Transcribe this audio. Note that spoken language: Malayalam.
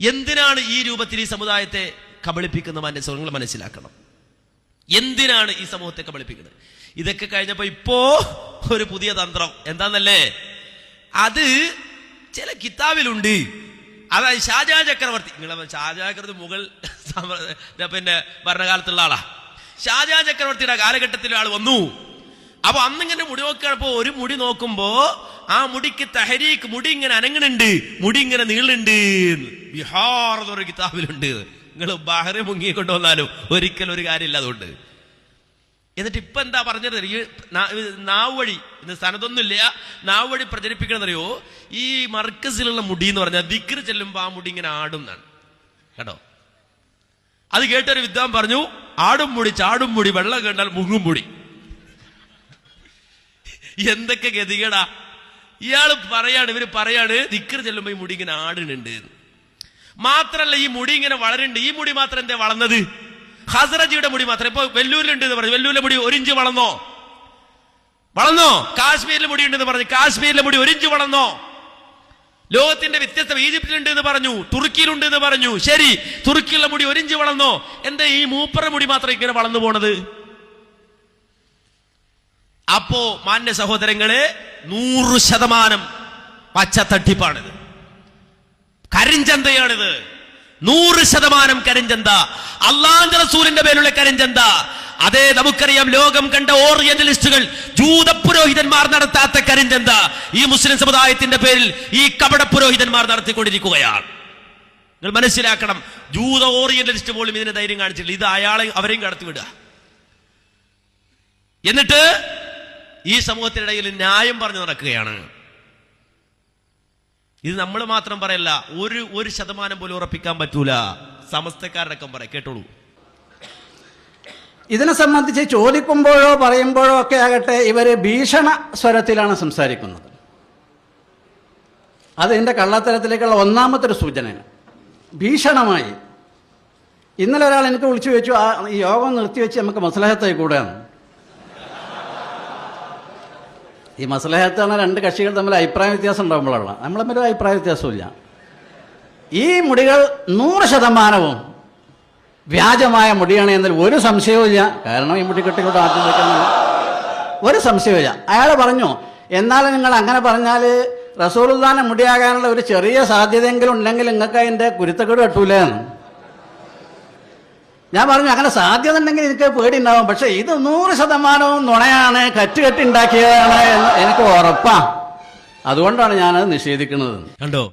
എന്തിനാണ് ഈ രൂപത്തിൽ ഈ സമുദായത്തെ കബളിപ്പിക്കുന്ന മനസ്സുകൾ മനസ്സിലാക്കണം? എന്തിനാണ് ഈ സമൂഹത്തെ കബളിപ്പിക്കുന്നത്? ഇതൊക്കെ കഴിഞ്ഞപ്പോ ഇപ്പോ ഒരു പുതിയ തന്ത്രം. എന്താന്നല്ലേ? അത് ചില കിതാബിലുണ്ട്. അതായത് ഷാജാ ചക്രവർത്തി. നിങ്ങളെ ഷാജാ ചക്രവർത്തി മുഗൾ പിന്നെ ഭരണകാലത്തുള്ള ആളാ. ഷാജാ ചക്രവർത്തിയുടെ കാലഘട്ടത്തിൽ ആൾ വന്നു. അപ്പൊ അന്നിങ്ങനെ മുടി നോക്കുകയപ്പോ ഒരു മുടി നോക്കുമ്പോ ആ മുടിക്ക് തഹരീക്ക് മുടി ഇങ്ങനെ അനങ്ങണുണ്ട്. മുടി ഇങ്ങനെ നീളുണ്ട് ബിഹാർ കിതാബിലുണ്ട്. നിങ്ങൾ ബഹറി മുങ്ങി കൊണ്ടുവന്നാലും ഒരിക്കലും ഒരു കാര്യമില്ല അതുകൊണ്ട്. എന്നിട്ട് ഇപ്പൊ എന്താ പറഞ്ഞത്? നാവ് വഴി സ്ഥലത്തൊന്നുമില്ല നാവ് വഴി പ്രചരിപ്പിക്കണമെന്നറിയോ ഈ മർക്കസിലുള്ള മുടി എന്ന് പറഞ്ഞാൽ ദിക്ർ ചെല്ലുമ്പോൾ ആ മുടി ഇങ്ങനെ ആടും എന്നാണ്. കേട്ടോ? അത് കേട്ടൊരു വിദ്വാൻ പറഞ്ഞു ആടും മുടി ചാടും മുടി വെള്ളം കേട്ടാൽ മുങ്ങും മുടി. എന്തൊക്കെ ഗതികേടാ. ഇയാൾ പറയാണ് ഇവർ പറയാണ് ദിക്കർ ചെല്ലുമ്പോ ഈ മുടി ഇങ്ങനെ ആടുന്നുണ്ട്. മാത്രല്ല ഈ മുടി ഇങ്ങനെ വളരുന്നുണ്ട് ഈ മുടി മാത്രം എന്തേ വളർന്നത്? ഹസറജിയുടെ മുടി മാത്രം. ഇപ്പൊ വെല്ലൂരിലുണ്ട് പറഞ്ഞു. വെല്ലൂരിലെ മുടി ഒരിഞ്ച് വളർന്നോ? വളർന്നോ? കാശ്മീരിലെ മുടി ഉണ്ടെന്ന് പറഞ്ഞു. കാശ്മീരിലെ മുടി ഒരിഞ്ച് വളർന്നോ? ലോകത്തിന്റെ വ്യത്യസ്ത. ഈജിപ്തിലുണ്ട് എന്ന് പറഞ്ഞു. തുർക്കിയിലുണ്ട് എന്ന് പറഞ്ഞു. ശരി തുർക്കിയിലെ മുടി ഒരിഞ്ച് വളർന്നോ? എന്താ ഈ മൂപ്പറ മുടി മാത്രം ഇങ്ങനെ വളർന്നു പോണത്? അപ്പോ മാന്യ സഹോദരങ്ങളെ നൂറ് ശതമാനം പച്ച തട്ടിപ്പാണിത് കരിഞ്ചന്തയാണിത്. നൂറ് ശതമാനം കരിഞ്ചന്ത. അള്ളാന്റെ റസൂലിന്റെ പേരുള്ള കരിഞ്ചന്ത. അതെ നമുക്കറിയാം ലോകം കണ്ട ഓറിയന്റലിസ്റ്റുകൾ ജൂത പുരോഹിതന്മാർ നടത്താത്ത കരിഞ്ചന്ത. ഈ മുസ്ലിം സമുദായത്തിന്റെ പേരിൽ ഈ കപട പുരോഹിതന്മാർ നടത്തിക്കൊണ്ടിരിക്കുകയാണ്. നിങ്ങൾ മനസ്സിലാക്കണം ജൂത ഓറിയന്റലിസ്റ്റ് പോലും ഇതിനെ ധൈര്യം കാണിച്ചിട്ടില്ല. ഇത് അയാളെ അവരെയും കടത്തിവിടുക. എന്നിട്ട് ഈ സമൂഹത്തിനിടയിൽ ന്യായം പറഞ്ഞു നടക്കുകയാണ്. ഇത് നമ്മൾ മാത്രം പറയല്ല ഒരു ഒരു ശതമാനം പോലും ഉറപ്പിക്കാൻ പറ്റൂല. സമസ്തക്കാരടക്കം പറയാം കേട്ടോളൂ. ഇതിനെ സംബന്ധിച്ച് ചോദിക്കുമ്പോഴോ പറയുമ്പോഴോ ഒക്കെ ആകട്ടെ ഇവർ ഭീഷണ സ്വരത്തിലാണ് സംസാരിക്കുന്നത്. അത് എന്റെ കള്ളത്തരത്തിലേക്കുള്ള ഒന്നാമത്തെ ഒരു സൂചനയാണ്. ഭീഷണമായി. ഇന്നലെ ഒരാൾ എനിക്ക് വിളിച്ചു വെച്ചു ആ യോഗം നിർത്തിവെച്ച് നമുക്ക് മസലഹത്തായി കൂടെയാണ് ഈ മസലഹത്ത് എന്ന രണ്ട് കക്ഷികൾ തമ്മിൽ അഭിപ്രായ വ്യത്യാസം ഉണ്ടാകുമ്പോഴാണ് നമ്മൾ തമ്മിൽ അഭിപ്രായ വ്യത്യാസമില്ല ഈ മുടികൾ നൂറ് ശതമാനവും വ്യാജമായ മുടിയാണ് എന്നതിൽ ഒരു സംശയവുമില്ല. കാരണം ഈ മുടിക്കെട്ടിലൂടെ ആദ്യം വെക്കാൻ ഒരു സംശയവുമില്ല. അയാൾ പറഞ്ഞു എന്നാൽ നിങ്ങൾ അങ്ങനെ പറഞ്ഞാൽ റസൂലുദ്ദാനെ മുടിയാകാനുള്ള ഒരു ചെറിയ സാധ്യതയെങ്കിലും ഉണ്ടെങ്കിൽ നിങ്ങൾക്ക് അതിന്റെ കുരുത്തക്കേട് കെട്ടൂല എന്ന് ഞാൻ പറഞ്ഞു അങ്ങനെ സാധ്യത ഉണ്ടെങ്കിൽ എനിക്ക് പേടി ഉണ്ടാവും പക്ഷെ ഇത് നൂറ് ശതമാനവും നുണയാണ് കറ്റുകെട്ടി ഉണ്ടാക്കിയതാണ് എന്ന് എനിക്ക് ഉറപ്പാ. അതുകൊണ്ടാണ് ഞാനത് നിഷേധിക്കുന്നത്. കണ്ടോ?